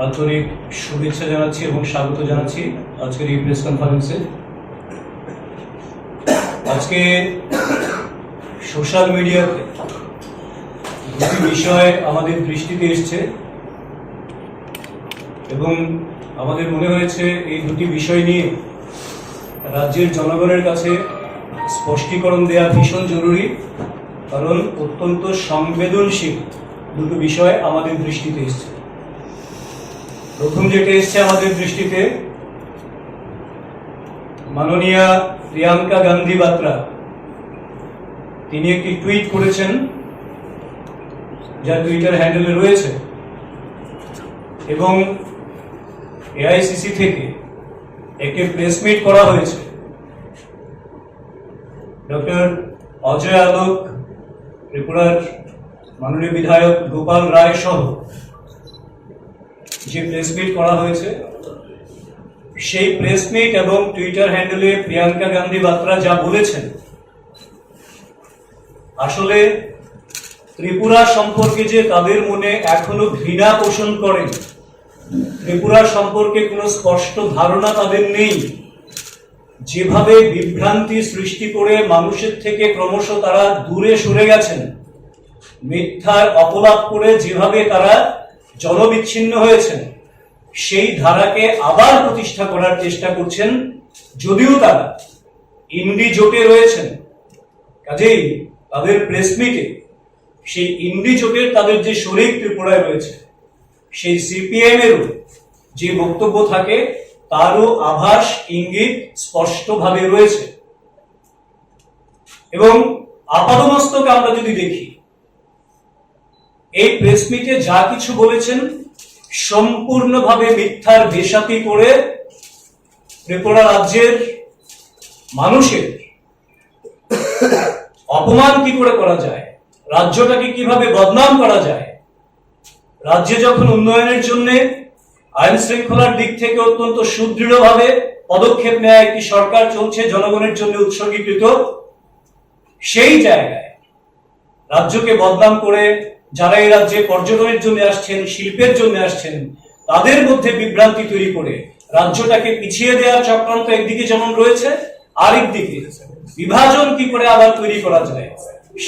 আন্তরিক শুভেচ্ছা জানাচ্ছি এবং স্বাগত জানাচ্ছি আজকের এই প্রেস কনফারেন্সে আজকে সোশ্যাল মিডিয়াতে দুটি বিষয় আমাদের দৃষ্টিতে এসছে এবং আমাদের মনে হয়েছে এই দুটি বিষয় নিয়ে রাজ্যের জনগণের কাছে স্পষ্টীকরণ দেওয়া ভীষণ জরুরি, কারণ অত্যন্ত সংবেদনশীল দুটো বিষয় আমাদের দৃষ্টিতে এসছে। প্রথম যেটা এসছে আমাদের দৃষ্টিতে, মাননীয়া প্রিয়াঙ্কা গান্ধী বাত্রা। তিনি একটি টুইট করেছেন, যা টুইটার হ্যান্ডেলে রয়েছে, এবং এআইসিসি থেকে একটি প্রেস মিট করা হয়েছে। ডক্টর অজয় আলোক, ত্রিপুরার মাননীয় বিধায়ক গোপাল রায় সহ। যে প্রেস মিট করা হয়েছে, সেই প্রেস মিট এবং টুইটার হ্যান্ডেলে প্রিয়াঙ্কা গান্ধী বাত্রা যা বলেছেন, আসলে ত্রিপুরা সম্পর্কে যে তাদের মনে এখনও ঘৃণা পোষণ করেন, ত্রিপুরা সম্পর্কে কোনো স্পষ্ট ধারণা তাদের নেই। যেভাবে বিভ্রান্তি সৃষ্টি করে মানুষের থেকে ক্রমশ তারা দূরে সরে গেছেন, মিথ্যার অপলাপ করে যেভাবে তারা জনবিচ্ছিন্ন হয়েছেন। সেই ধারাকে আবার প্রতিষ্ঠা করার চেষ্টা করছেন যদিও তারা ইন্ডি জোটে রয়েছেন। কাজেই তাদের প্রেস মিটে সেই ইন্ডি জোটের তাদের যে শরিক ত্রিপুরায় রয়েছে, সেই সিপিএম এরও যে বক্তব্য থাকে, তারও আভাস, ইঙ্গিত স্পষ্টভাবে রয়েছে। এবং আপাদমস্তকে আমরা যদি দেখি এই প্রেস মিটে যা কিছু বলেছেন, সম্পূর্ণভাবে মিথ্যার বেসাতি করে ত্রিপুরা রাজ্যের মানুষের অপমান কি করে করা যায়? রাজ্যটাকে কীভাবে বদনাম করা যায়? রাজ্যে যখন উন্নয়নের জন্য আইন শৃঙ্খলার দিক থেকে অত্যন্ত সুদৃঢ়ভাবে পদক্ষেপ নেওয়া একটি সরকার চলছে, জনগণের জন্য উৎসর্গীকৃত, সেই জায়গায় রাজ্যকে বদনাম করে যারা এই রাজ্যে পর্যটনের জন্য আসছেন, শিল্পের জন্য আসছেন, তাদের মধ্যে বিভ্রান্তি তৈরি করে রাজ্যটাকে পিছিয়ে দেওয়ার চক্রান্ত একদিকে যেমন রয়েছে আরেক দিকে বিভাজন কি করে আবার তৈরি করা যায়,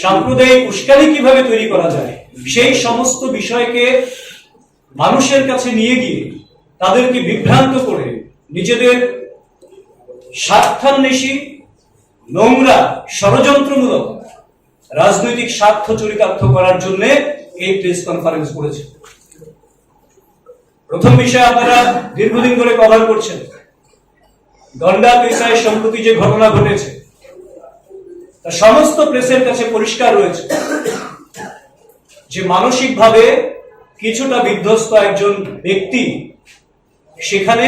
সাম্প্রদায়িক উস্কানি কীভাবে তৈরি করা যায়, সেই সমস্ত বিষয়কে মানুষের কাছে নিয়ে গিয়ে তাদেরকে বিভ্রান্ত করে নিজেদের স্বার্থান্বেষী, নোংরা, ষড়যন্ত্রমূলক রাজনৈতিক স্বার্থ চরিতার্থ করার জন্য এই প্রেস কনফারেন্স করেছে। প্রথম বিষয় আপনারা দীর্ঘদিন ধরে কভার করছেন। গন্ডা পেশায় সম্প্রতি যে ঘটনা ঘটেছে, তা সমস্ত প্রেসের কাছে পরিষ্কার রয়েছে। যে মানসিকভাবে কিছুটা বিধ্বস্ত একজন ব্যক্তি, সেখানে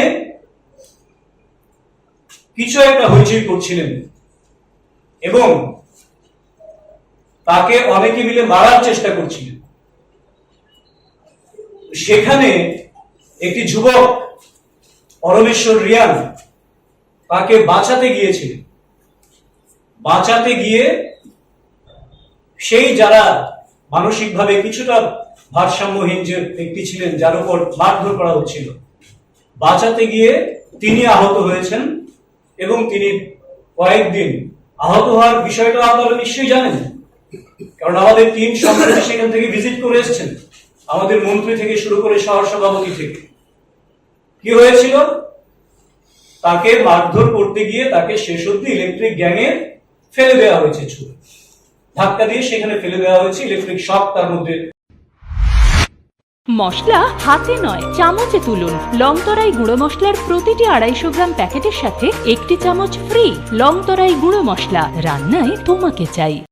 কিছু একটা হইচই করছিলেন। এবং তাকে অনেকে মিলে মারার চেষ্টা করছিলেন সেখানে একটি যুবক, পরমেশ্বর রিয়ান, তাকে বাঁচাতে গিয়েছিলেন বাঁচাতে গিয়ে সেই যারা মানসিকভাবে কিছুটা ভারসাম্যহীন যে ব্যক্তি ছিলেন, যার উপর মারধর করা হচ্ছিল, বাঁচাতে গিয়ে তিনি আহত হয়েছেন এবং তিনি কয়েকদিন আহত হওয়ার বিষয়টা আপনারা নিশ্চয়ই জানেন। কারণ আমাদের টিম সম্প্রতি সেখান থেকে ভিজিট করে এসেছেন। আমাদের মন্ত্রী থেকে শুরু করে শহর সভাপতি থেকে। কি হয়েছিল? তাকে মারধর করতে গিয়ে তাকে শেষ অব্দি ইলেকট্রিক গ্যাংয়ে ফেলে দেওয়া হয়েছে ছুড়ে। ধাক্কা দিয়ে সেখানে ফেলে দেওয়া হয়েছে ইলেকট্রিক শক তার মধ্যে। মশলা হাতে নয়, চামচে তুলুন। লংতরাই গুঁড়ো মশলার প্রতিটি আড়াইশো গ্রাম প্যাকেটের সাথে একটি চামচ ফ্রি লংতরাই গুঁড়ো মশলা। রান্নায় তোমাকে চাই।